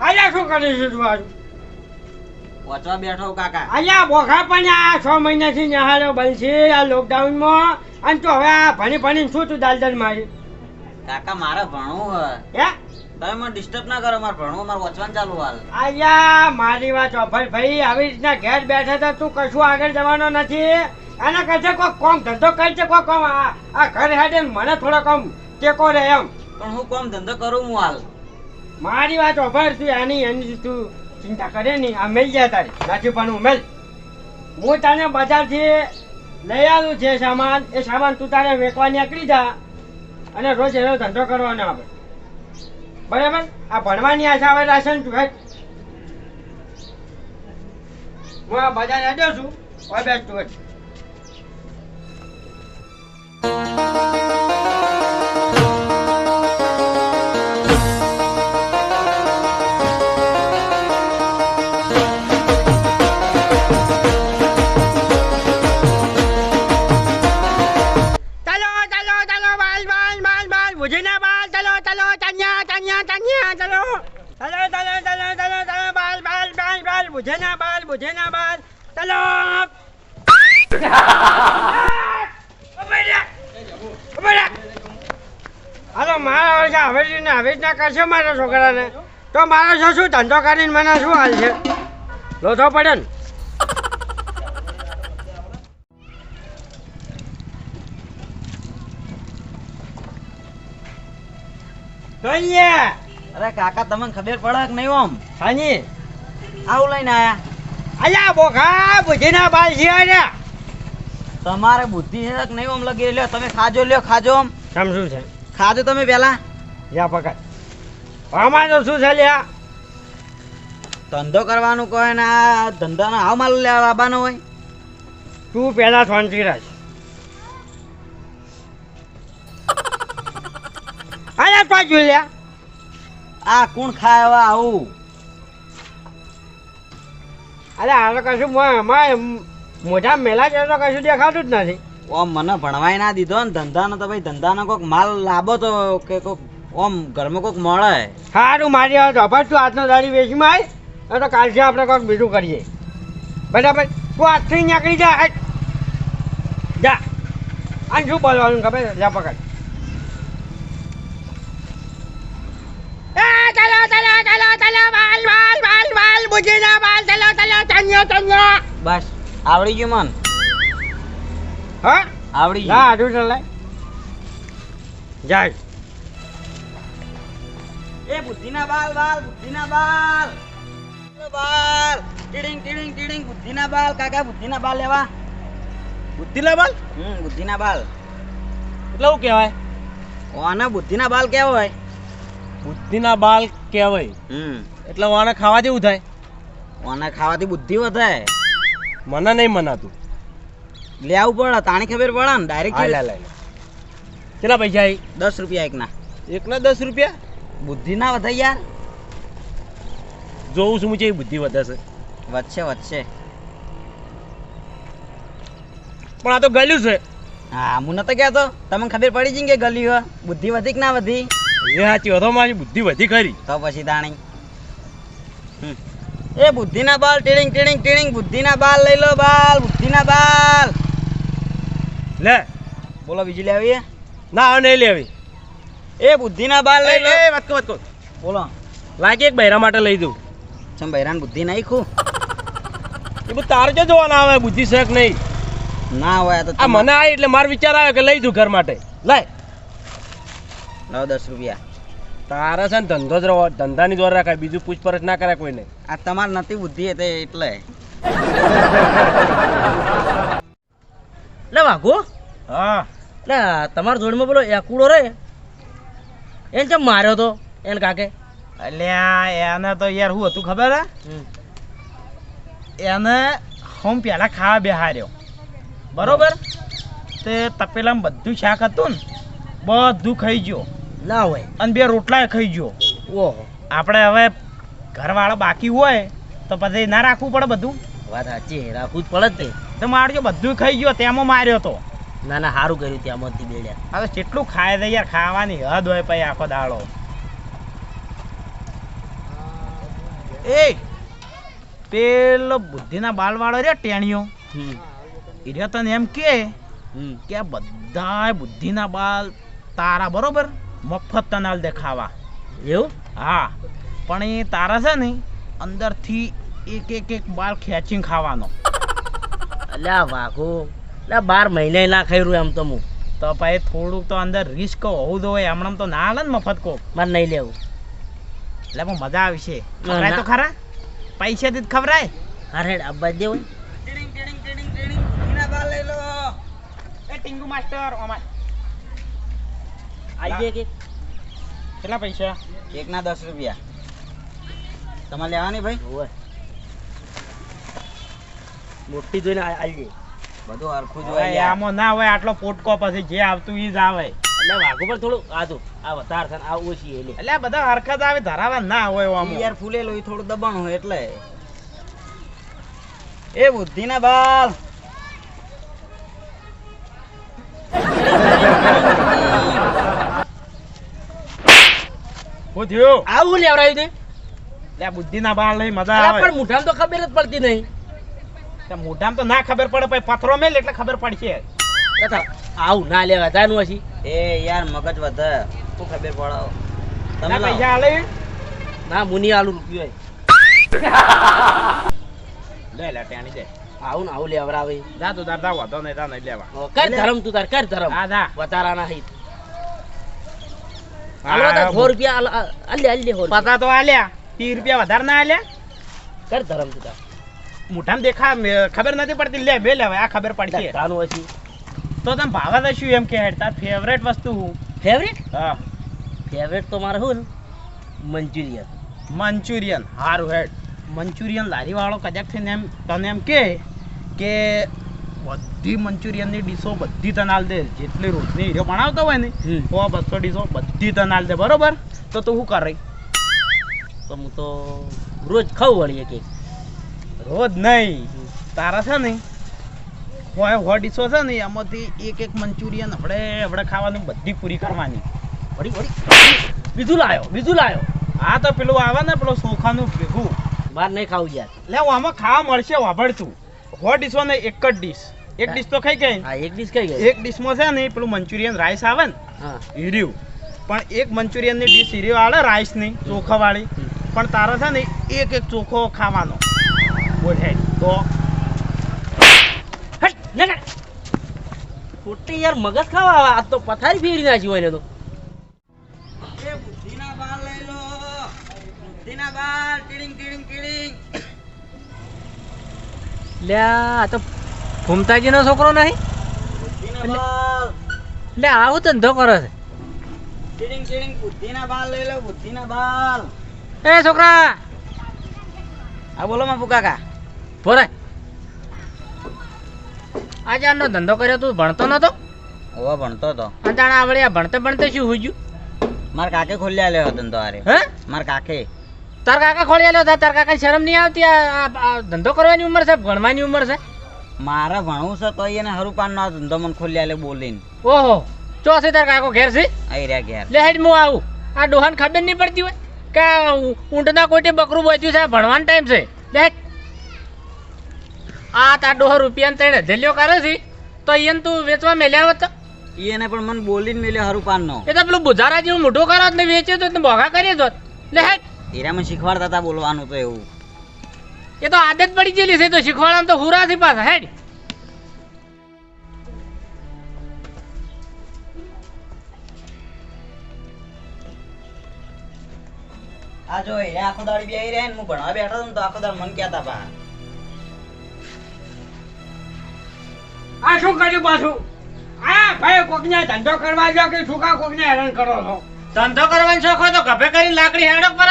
અહીંયા શું કરીશું તું આજુ? વાંચવા બેઠો કાકા. અહીંયા બોખા પણ આ છ મહિનાથી નિહાળ્યો બનશે છે આ લોકડાઉનમાં અને તો હવે આ ભણી ભણીને શું તું દાલ દાલ મારી? કાકા મારે ભણવું હે. તમે મને ડિસ્ટર્બ ના કરો મારે ભણવું મારે વાંચવાનું ચાલુ હાલ. અહીંયા મારી વાત ઓફર ભાઈ. આવી રીતના ઘેર બેઠા તો તું કશું આગળ જવાનો નથી. આના કરશે કોઈ કોમ ધંધો કરશે કોઈ કોમ આ આ ઘર હેડે મને થોડો કોમ ટેકો રહે એમ. પણ હું કોમ ધંધો કરું હું હાલ? મારી વાત ઓફર છું એની એની તું ચિંતા કરે નહીં. આ મેલ જાય તારી. નથી પણ હું મેલ. હું તને બજારથી લઈ આવ્યું છે સામાન, એ સામાન તું તારે વેચવા નીકળી જા અને રોજ એનો ધંધો કરવાનો આપણે બરાબર? આ ભણવાની આશા આવે રાશન તું ભાઈ હું આ બજાર હેડ્યો છું, ઓય બેસ તું બાલ ભુજીના બાલ ભુજીના બાલ ચાલો હાલો મારા વર્ષે હવે જ ને હવે જ ના કરશે મારા છોકરાને? તો મારો છો શું ધંધો કરીને મને શું હાલ છે? લોથો પડે ને. જોઈએ. અરે કાકા તમને ખબર પડે કે નહીં ઓમ? હાજી. આવું લઈને આયા. અલ્યા બોખા ભુજીના બાલ છે અલ્યા તમારે બુદ્ધિ છે કે નહીં આમ લગી લ્યો તમે ખાજો લ્યો ખાજો આમ. સમ શું છે? ખાજો તમે પેલા યા પકડ. આમાં તો શું છે લ્યા? ધંધો કરવાનું કહે ને આ ધંધાનો હાવ માલ લેવા લાવવાનો હોય. તું પેલા શાંતિ રાખ. અલ્યા તો જોઈ લ્યા. આ કોણ ખાવા આવું? અલ્યા તો કશું મો- મો- મોઢા મેલા છે તો કશું દેખાતું જ નથી. ઓમ મને ભણવાય ના દીધો ને ધંધાનો તો ભાઈ ધંધાનો કોક માલ લાબો તો કે કોક ઓમ ઘરમાં કોક મળે. સારું મારી હવે ધોપાર તું આજનો દાડી વેચીમાં આવી તો કાલથી આપણે કોઈક બીજું કરીએ. બરાબર? તું આજથી નીકળી જા. જા. અને શું બોલવાનું ખબર? જા પકડ. બાલ બાલ બાલ બાલ બુજીના બાલ ચાલો ચાલો ચન્યો ચન્યો બસ આવડી ગયું મન. હા? આવડી જા ગયું આડું ચાલે જાય. એ બુદ્ધિના બાલ બાલ બુદ્ધિના બાલ. બાલ. ટીડિંગ ટીડિંગ ટીડિંગ. બુદ્ધિના બાલ કાકા બુદ્ધિના બાલ લેવા. બુદ્ધિના બાલ? હમ બુદ્ધિના બાલ. એટલે શું કહેવાય? ઓને બુદ્ધિના બાલ કેવો હોય? બુદ્ધિના બાલ કહેવાય. એટલે વાને ખાવા જેવું થાય. ઓને ખાવાથી બુદ્ધિ વધાય મને નહીં મનાતું. લેવું પડે તાણી ખબર પડે ને ડાયરેક્ટ લે લે કેટલા પૈસા આવી દસ રૂપિયા એકના. એકના દસ રૂપિયા? બુદ્ધિ ના વધે યાર. જોઉં છું છે બુદ્ધિ વધે છે. વધશે વધશે. પણ આ તો ગલ્યું છે. હા હું નતો કહેતો. તમને ખબર પડી જઈ કે ગલ્યું બુદ્ધિ વધી કે ના વધી? એ સાચી હતો મારી બુદ્ધિ વધી ખરી. તો પછી તાણી. એ બુદ્ધિના બાલ ટીડિંગ ટીડિંગ ટીડિંગ બુદ્ધિના બાલ લઈ લો બાલ બુદ્ધિના બાલ. લે. બોલો બીજી લેવી ના હવે નહીં લેવી એ બુદ્ધિના બાલ લઈ લો. એ વાત વાત બોલો. લાગે એક બૈરા માટે લઈ દઉં. ચમ બૈરાન બુદ્ધિ નાખ્યું એ બધું તારે જો જોવાના આવે? બુદ્ધિ શેખ નહીં. ના હોય તો આ મને આવી એટલે મારો વિચાર આવ્યો કે લઈ દઉં ઘર માટે. લાય નવ દસ રૂપિયા. તારે છે ને ધંધો જ રહો ધંધાની જોર રાખાય બીજું પૂછપરછ ના કરાય કોઈને. આ તમારે નથી બુદ્ધિ એટલે એટલે. લે વાઘો. હા. લે તમારા જોડમાં પેલો એકુડો રે. એને કેમ માર્યો તો એને કાકે? અલ્યા એને તો યાર શું હતું ખબર હે? એને હું પહેલાં ખાવા બેહાર્યો. બરોબર? તે તપેલામાં બધું શાક હતું ને બધું ખાઈ ગયો. ના હોય. અને બે રોટલા ખાઈ ગયો. ઓહો. આપણે હવે ઘરવાળા બાકી હોય તો પછી ના રાખવું પડે બધું? વાત સાચી રાખવું જ પડે તે. તો મારજો બધું ખાઈ ગયો તેમાં માર્યો તો. ના ના સારું કર્યું ત્યાંમાંથી બેડ્યા. હવે કેટલું ખાય છે યાર ખાવાની હદ હોય પછી આખો દાડો. એ પેલો બુદ્ધિના બાલવાળો રે ટેણીઓ એ રહ્યો તને એમ કે કે આ બધા બુદ્ધિના બાલ તારા બરોબર? મફત તનાલ દેખાવા. એવું? હા. પણ એ તારા છે ને અંદરથી એક એક એક બાલ ખેંચીને ખાવાનો. અલ્યા વાઘો. એટલે બાર મહિને ના ખાઈ રહ્યું એમ તો હું. તો ભાઈ થોડુંક તો અંદર રિસ્ક હોવું જોઈએ હમણાં તો ના હાલે ને મફત કોક. મારે નહીં લેવું. એટલે પણ મજા આવશે છે. ખવરાય તો ખરા. પૈસાથી જ ખવરાય અરે અબ્બા દેવું. હોય ટીડિંગ ટીડિંગ ટીડિંગ ટીડિંગ લઈ લો. એ ટીંગુ માસ્ટર ઓમાં. કે? કેટલા પૈસા? એકના દસ રૂપિયા. તમારે લેવાની ભાઈ? મોટી જોઈને આ- આવી જાય બધું હરખું જોઈએ આમાં ના હોય આટલો પોટકો પછી જે આવતું ઈ જ આવે. એટલે વાઘો પર થોડું આધું આ વધારે છે આ ઓછી એટલે એટલે આ બધા હરખત આવે ધરાવા ના હોય આમ. યાર ફૂલેલું એ થોડું દબાણ હોય એટલે. એ બુદ્ધિના બાલ. શું થયું આવું લેવડાવી દે લે બુદ્ધિ બુદ્ધિના બાળ લઈ મજા આવે. પણ મોઢામ તો ખબર જ પડતી નહીં. તે મોઢામાં તો ના ખબર પડે પછી પથરો મેલ એટલે ખબર પડશે. આવું ના લેવા તાનું હશી એ યાર મગજ વધે. શું ખબર પડાવો તમે ના પૈસા આલે. ના મુની આલુ રૂપિયો લે લે ટેણી દે. આવું ને આવું લેવડાવે. જા તું તાર જા વાંધો નહીં તા નહીં લેવા. કર ધરમ તું તાર કર ધરમ. હા જા. વતારાના હિત. રૂપિયા આલ- આલ- આલ્યા આલ્યા સો રૂપિયા. પતા તો આલ્યા. ત્રીસ રૂપિયા વધારે ના આલ્યા. કર ધરમ તું તાર. દેખા ખબર નથી પડતી. લે બે લેવા આ ખબર પડતી તાનું હજી તો તમે ભાવે શું એમ કે હેડ તાર ફેવરેટ વસ્તુ ફેવરેટ હા. ફેવરેટ તો મારે શું મંચુરિયન. મંચુરિયન. હારું હેડ. મંચુરિયન લારી વાળો કદાચ થઈને એમ તને એમ કે કે બધી મંચુરિયનની ડીશો બધી તને આલ દે. જેટલી રોજની હીરો બનાવતો હોય ને. સો બસો ડીશો બધી તને આલ દે. બરોબર? તો તું શું કરે તો હું તો રોજ ખાઉં વળી એક એક. રોજ નહીં. તારા છે ને હોય હો ડીશો છે ને એમાંથી એક એક મંચુરિયન આપણે આપણે ખાવાની બધી પૂરી કરવાની. વળી વળી. બીજું લાયો બીજું લાયો. આ તો પેલું આવે ને પેલું સોખાનું ભેગું. બહાર નહીં ખાવું યાર. લે હું આમાં ખાવા મળશે વાભડતું હો ડીશો ને એક જ ડીશ. એક ડીશ તો ખાઈ ગઈ. હા એક ડીશ ખાઈ ગઈ. એક ડીશમાં છે ને પેલું મંચુરિયન રાઈસ આવે ને હા. હીર્યું. પણ એક મંચુરિયનની ડીશ હીર્યું આવે રાઈસની ચોખાવાળી. પણ તારે છે ને એક એક ચોખો ખાવાનો. બોલ તો. હટ ના ના. ખોટી યાર મગજ ખાવા આવે. આ તો પથારી ફેરી નાખી હોય ને તો. એ બુદ્ધિના બાલ લઈ લો. બુદ્ધિના બાલ. ટીડિંગ ટીડિંગ ટીડિંગ. લે આ તો ફૂમતાજીનો છોકરો નહીં? એટલે આવું ધંધો કરો છે. બુદ્ધિના બાલ લઈ લો બુદ્ધિના બાલ. એ છોકરા! આ બોલો માં કાકા. બોરે આજે આનો ધંધો કર્યો તું ભણતો નતો? ઓવા ભણતો તો. અને તાણે આવડે આ ભણતે ભણતે શું હોઈ ગયું? માર કાકે ખોલ્યા લેવો ધંધો આરે હે? માર કાકે. તાર કાકા ખોલી આલ્યો તાર કાકા શરમ નહીં આવતી? આ ધંધો કરવાની ઉંમર છે ભણવાની ઉંમર છે? મારે ભણવું છે તો એને હરુપાન નો ધંધો મને ખોલ્યા આલે બોલીને. ઓહો ચો છે તાર કાકો ઘેર છે? આઈ રહ્યા ઘેર. લે હેડ હું આવું. આ ડોહાન ખબર નહીં પડતી હોય કે ઊંટના કોટે બકરું બોચ્યું છે? ભણવાનો ટાઈમ છે. લે. આ તાર ડોહો રૂપિયા ત્રણ ધેલ્યો કરે છે તો એને તું વેચવા મેલ્યા હોત એને પણ મને બોલીને મેલ્યો હરુપાન નો. એ તો પેલું બુધારા જેવું મોઢું કરો ને વેચ્યો તો ભોગા કરી દો લે હેડ. હીરામાં શીખવાડતા હતા બોલવાનું તો એવું. એ તો આદત પડી ગયેલી છે તો શીખવાડવાનું તો હુરાથી પાછા હેડ. આ જો એ આખો દાડી બેહી રહ્યા ને હું ભણવા બેઠો તો આખો દાડ મન કહેતા બા. આ શું કર્યું પાછું? આ ભાઈ કોકને ધંધો કરવા જાવ કે શું કોકને હેરાન કરો છો? ધંધો કરવાનો શોખ હોય તો ગભે કરી લાકડી હેડો પર.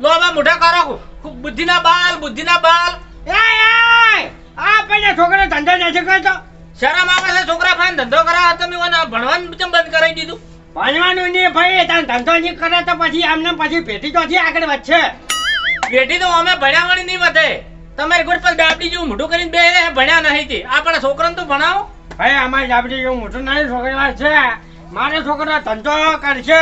લોબા મોઢા કરો. ખૂબ બુદ્ધિના બાલ બુદ્ધિના બાલ. એ એ! આ પેલા છોકરો ધંધો નથી કરતો. શરમ આવે છે છોકરા ફાન ધંધો કરાવે તમે ભણવાનું કેમ બંધ કરાવી દીધું? ભણવાનું નહીં ભાઈ તાર ધંધો નહીં કરે તો પછી આમને પછી ભેટી થી આગળ વધશે. પેટી તો અમે ભણ્યા વળી નહીં વધે. તમારે ગોળ પર દાબડી જેવું મોઢું કરીને બે ભણ્યા નહીં તે. આપણા છોકરાને તો ભણાવો. ભાઈ અમારી જાબડી જેવું મોટું નાની છોકરી વાત છે મારો છોકરો ધંધો કરશે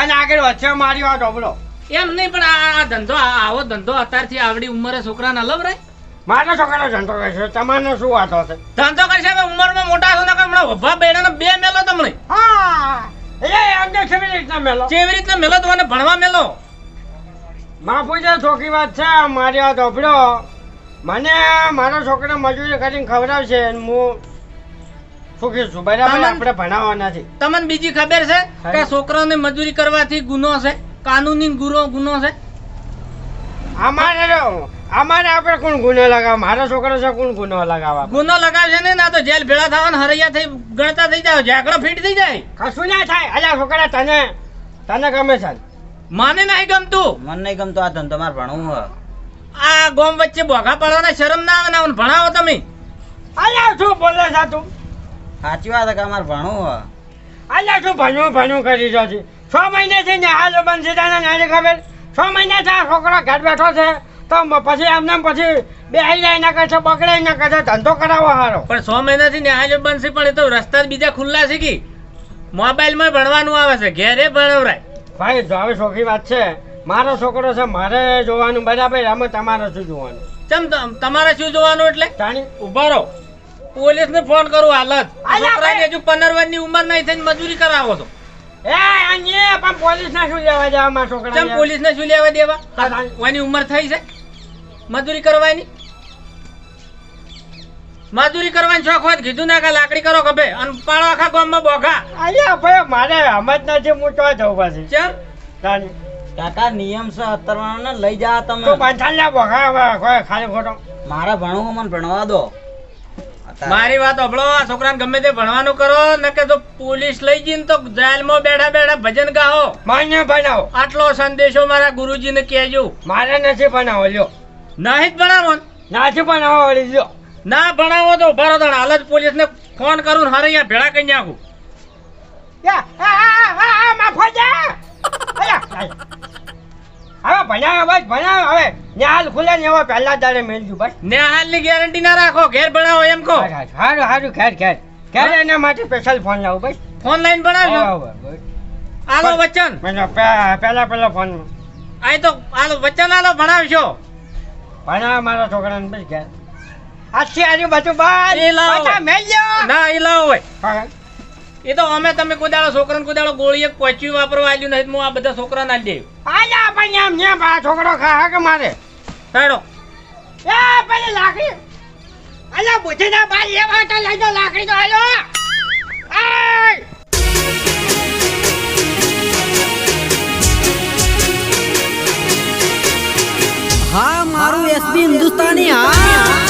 અને આગળ વધશે. મારી વાત ઓબળો એમ નહીં પણ આ આ ધંધો આવો ધંધો અત્યારથી આવડી ઉંમરે છોકરાને લવરાય મારા છોકરો ધંધો કરશે તમારે શું વાત હશે ધંધો કરશે હવે ઉંમરમાં મોટા છો ને હમણાં ઊભા બેડાને બે મેલો તમને. હા એટલે અમને કેવી રીતના મેલો? કેવી રીતના મેલો તમને ભણવા મેલો? માફુજે ચોખી વાત છે મારી વાત ઓભળો મને મારો છોકરો મજૂરી કરીને ખવડાવશે હું સુખી છું. બરાબર તમને- આપણે ભણાવવા નથી તમને બીજી ખબર છે કે છોકરાને મજૂરી કરવાથી ગુનો છે કાનૂની ગુનો ગુનો છે? અમારે અમારે આપણે કોણ ગુનો લગાવ મારા છોકરા છે કોણ ગુનો લગાવવા? ગુનો લગાવશે ને ના તો જેલ ભેળા થવાના હરૈયા થઈ ગણતા થઈ જાય ઝાકડો ફીટ થઈ જાય. કશું ના થાય. અલ્યા છોકરા તને તને ગમે છે? મને નહીં ગમતું. મને નહીં ગમતું આ ધંધો મારે ભણવું હે આ ગોમ વચ્ચે બોઘા પડવાના શરમ ના આવે ને ભણાવો તમે. અલ્યા શું બોલે છે તું? સાચી વાત છે કે અમારે ભણવું હે અલ્યા શું ભણ્યું ભણ્યું કરી રહ્યો છે? છ મહિનાથી ને હાલ બંધ છે નાની ખબર? છ મહિનાથી આ છોકરો ઘર બેઠો છે. તો પછી એમને પછી બે જાય ના કરશે બગડે ના કરશે ધંધો કરાવો હારો. પણ છ મહિનાથી ન્યાય બનશે પણ એ તો રસ્તા બીજા ખુલ્લા છે કે? મોબાઈલમાં ભણવાનું આવે છે ઘેરે ભણવરાય. ભાઈ જો હવે સોખી વાત છે મારો છોકરો છે મારે જોવાનું બરાબર અમે તમારે શું જોવાનું? ચમ તમ- તમારે શું જોવાનું એટલે? જાણી ઊભા રહો. પોલીસ ને ફોન કરું હાલત છોકરાની. હજુ પંદર વર્ષની ઉંમર નહીં થઈને મજૂરી કરાવો છો. પણ પોલીસ ના શું લેવા મારા ચમ પોલીસ ને શું લેવા દેવા? હા. ઉંમર થઈ છે? મજૂરી કરવાની? મજૂરી કરવાની શોખ હોય કીધું ના કે લાકડી કરો ખભે અને પાડો આખા ગામમાં બોઘા. અલ્યા ભાઈ મારે સમજ નથી હું તો જવું પછી. ચમ? કાકા નિયમ છે અત્તરવાનો ને લઈ જા તમે. પાછા લ્યા બોખા કોઈ ખાલી ખોટો. મારે ભણવું મને ભણવા દો. મારી વાત અભળો આ છોકરાને ગમે તે ભણવાનું કરો ન કે તો પોલીસ લઈ જઈને તો જેલમાં બેઠા બેઠા ભજન ગાઓ. માન્ય ભણાવો. આટલો સંદેશો મારા ગુરુજીને કહેજો. મારે નથી ભણાવો લ્યો. નહીં જ ભણાવો. ને? નથી ભણાવો વળી લ્યો. ના ભણાવો તો ઊભા રહો તાણ. હાલ જ પોલીસને ફોન કરું હારે અહીંયા ભેળા કરી નાખું. માફો જા. હવે ભણાવે બસ ભણાવે. હવે ને હાલ ખુલે ને એવા પહેલા દાડે મેળજું બસ. ને હાલની ગેરંટી ના રાખો ઘેર ભણાવો એમ કહો. સારું સારું ખેર ખેર ખેર એના માટે સ્પેશિયલ ફોન લાવું બસ. ફોન લાઈન બસ. આલો વચન. મને પહેલા પહેલા ફોન આ તો આલો વચન આલો ભણાવશો. ભણાવો મારા છોકરાને બસ ઘેર. આજથી આજુ બધું બસ એ લાવો. ના એ લાવો હોય. એ તો અમે તમે કોદાળો છોકરાને કોદાળો ગોળી એક પહોંચ્યું વાપરવા આવ્યું નહીં હું આ બધા છોકરાને આલી દેવું આજા પણ એમ ને બા છોકરો ખા કે મારે? હેડો. એ પેલી લાકડી. અલ્યા ના બાઈ એ વાટા લઈ જાઓ લાકડી તો હાલો આય! હા મારું એસબી હિન્દુસ્તાની હા.